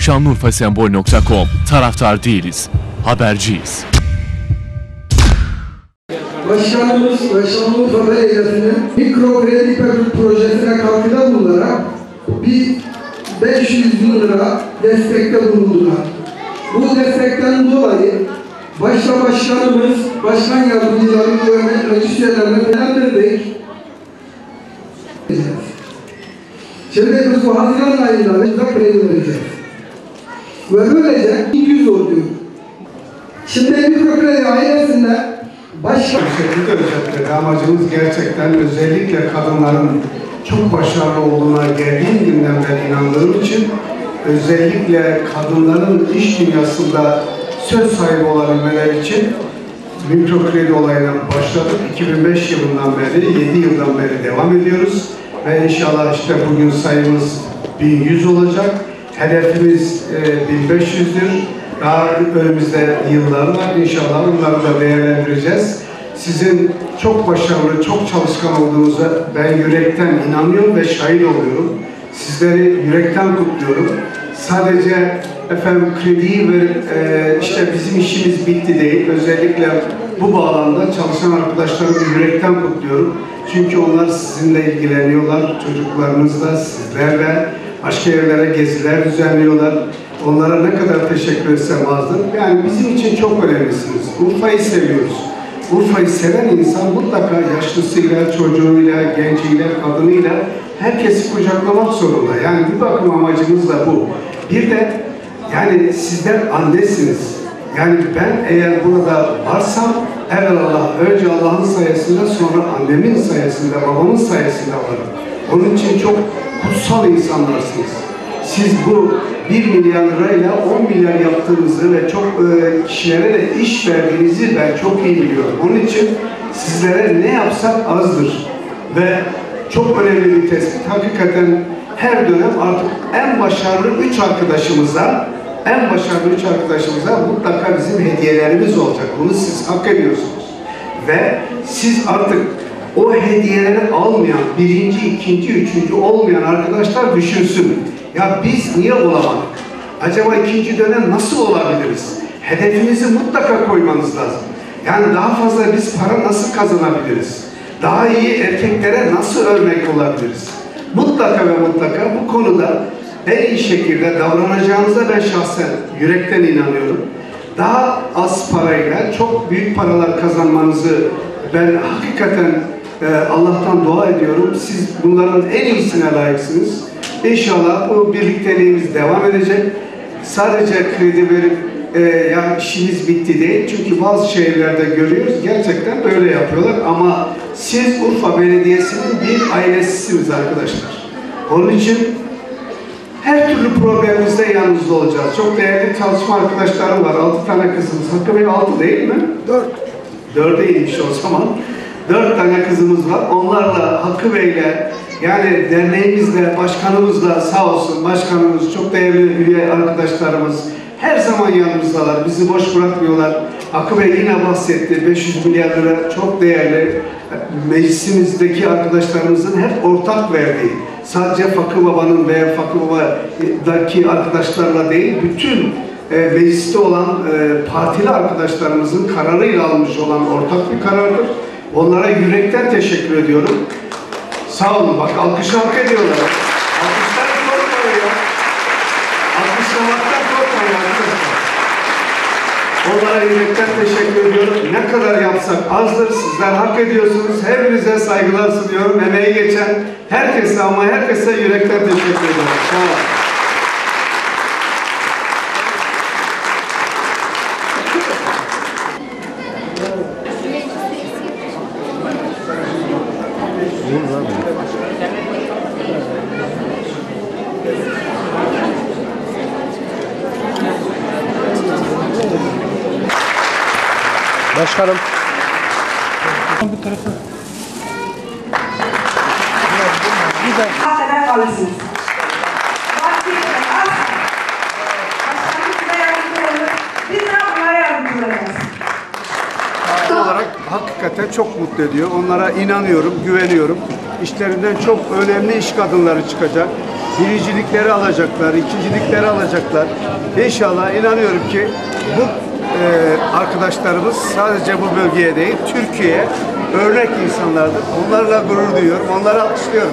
Şanlıurfasembol.com Taraftar değiliz, haberciyiz. Başkanımız ve Şanlıurfa Belediyesi'nin mikro kredi projesine katkıda bulunarak bir 500 bin lira destekte bulundular. Bu destekten dolayı başta başkanımız, başkan yardımcıları ve meclis üyelerine. Şimdi biz bu Haziran ayında meclise kredi vereceğiz. Ve böylece 200 oluyor. Şimdi mikro kredi ailesinde başkan Bu şekilde özetleri amacımız gerçekten özellikle kadınların çok başarılı olduğuna geldiğim günden beri inandığım için özellikle kadınların iş dünyasında söz sahibi olabilmeleri için mikro kredi olayına başladık. 2005 yılından beri, 7 yıldan beri devam ediyoruz. Ve inşallah işte bugün sayımız 1100 olacak. Hedefimiz e, 1500'dür. Daha önümüzde yıllar var. İnşallah bunları da değerlendireceğiz. Sizin çok başarılı, çok çalışkan olduğunuza ben yürekten inanıyorum ve şahit oluyorum. Sizleri yürekten kutluyorum. Sadece efendim krediyi verip e, işte bizim işimiz bitti değil. Özellikle bu bağlamda çalışan arkadaşlarımı yürekten kutluyorum. Çünkü onlar sizinle ilgileniyorlar. Çocuklarınızla, sizlerle. Başka yerlere geziler düzenliyorlar. Onlara ne kadar teşekkür etsem azdır. Yani bizim için çok önemlisiniz. Urfa'yı seviyoruz. Urfa'yı seven insan mutlaka yaşlısıyla, çocuğuyla, genciyle, kadınıyla herkesi kucaklamak zorunda. Yani bir bakım amacımız da bu. Bir de yani sizler annesiniz. Yani ben eğer burada varsam evvelallah önce Allah'ın sayesinde sonra annemin sayesinde, babamın sayesinde varım. Onun için çok kutsal insanlarsınız. Siz bu 1 milyar lirayla 10 milyar yaptığınızı ve çok e, kişilere de iş verdiğinizi ben çok iyi biliyorum. Onun için sizlere ne yapsak azdır. Ve çok önemli bir tespit. Hakikaten her dönem artık en başarılı üç arkadaşımıza en başarılı üç arkadaşımıza mutlaka bizim hediyelerimiz olacak. Bunu siz hak ediyorsunuz. Ve siz artık o hediyeleri almayan, birinci, ikinci, üçüncü olmayan arkadaşlar düşünsün. Ya biz niye olamadık? Acaba ikinci dönem nasıl olabiliriz? Hedefinizi mutlaka koymanız lazım. Yani daha fazla biz para nasıl kazanabiliriz? Daha iyi erkeklere nasıl örnek olabiliriz? Mutlaka ve mutlaka bu konuda en iyi şekilde davranacağınıza ben şahsen yürekten inanıyorum. Daha az parayla çok büyük paralar kazanmanızı ben hakikaten Allah'tan dua ediyorum. Siz bunların en iyisine layıksınız. İnşallah bu birlikteliğimiz devam edecek. Sadece kredi verip e, ya işimiz bitti değil. Çünkü bazı şehirlerde görüyoruz gerçekten böyle yapıyorlar ama siz Urfa Belediyesi'nin bir ailesisiniz arkadaşlar. Onun için her türlü problemimizde yanınızda olacağız. Çok değerli çalışma arkadaşlarım var. Altı tane kızımız. Hakkı Bey altı değil mi? Dört. Dördeymiş o zaman. Dört tane kızımız var. Onlarla Hakkı Bey'le yani derneğimizle, başkanımızla sağ olsun başkanımız, çok değerli üye arkadaşlarımız her zaman yanımızdalar. Bizi boş bırakmıyorlar. Hakkı Bey yine bahsetti. 500 milyar lira çok değerli. Meclisimizdeki arkadaşlarımızın hep ortak verdiği sadece Fakı Baba'nın veya Fakı Baba'daki arkadaşlarla değil, bütün e, mecliste olan e, partili arkadaşlarımızın kararıyla almış olan ortak bir karardır. Onlara yürekten teşekkür ediyorum. Sağ olun. Bak alkış hak ediyorlar. Alkışlar korkmayın ya. Alkışlamaktan korkmayın arkadaşlar. Onlara yürekten teşekkür ediyorum. Ne kadar yapsak azdır. Sizler hak ediyorsunuz. Hepinize saygılar sunuyorum. Emeği geçen herkese ama herkese yürekten teşekkür ediyorum. Sağ olun. Başkanım. Hakikaten kalırsınız. Vakti az. Başkanım size yardımcı olur. Biz de onlara yardımcı olacağız. olarak hakikaten çok mutlu ediyor. Onlara inanıyorum, güveniyorum. İşlerinden çok önemli iş kadınları çıkacak. Birincilikleri alacaklar, ikincilikleri alacaklar. İnşallah inanıyorum ki bu e, arkadaşlarımız sadece bu bölgeye değil, Türkiye'ye örnek insanlardır. Onlarla gurur duyuyorum, onları alkışlıyorum.